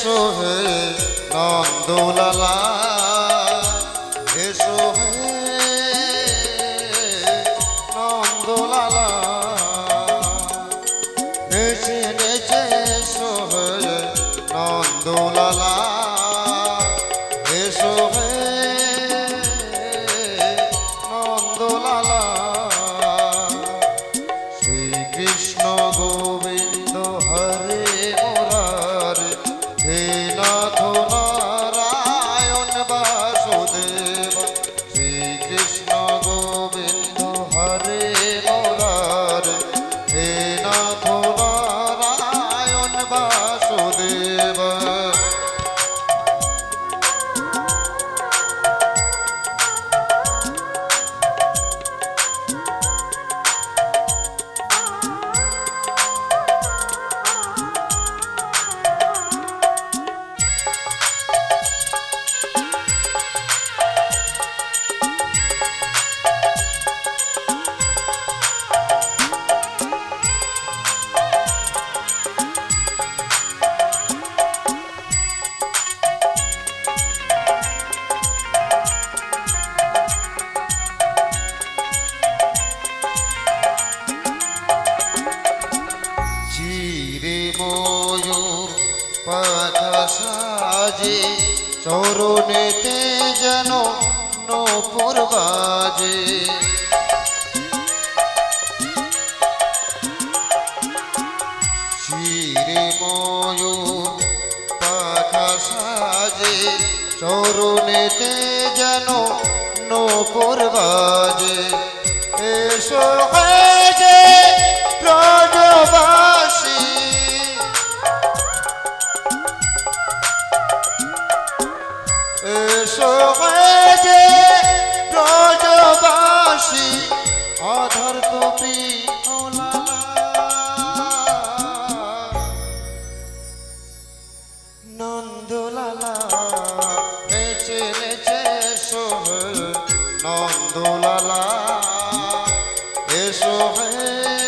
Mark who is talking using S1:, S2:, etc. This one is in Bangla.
S1: এসো হে নন্দলালা এসো হে নন্দলালা। এসে এসো হে নন্দলালা। বাবা মাথা সাজে চরণেতে যেন নপুর বাজে। ময়ূর পাখা সাজে চরণেতে যেন নপুর বাজে। এসো সোহে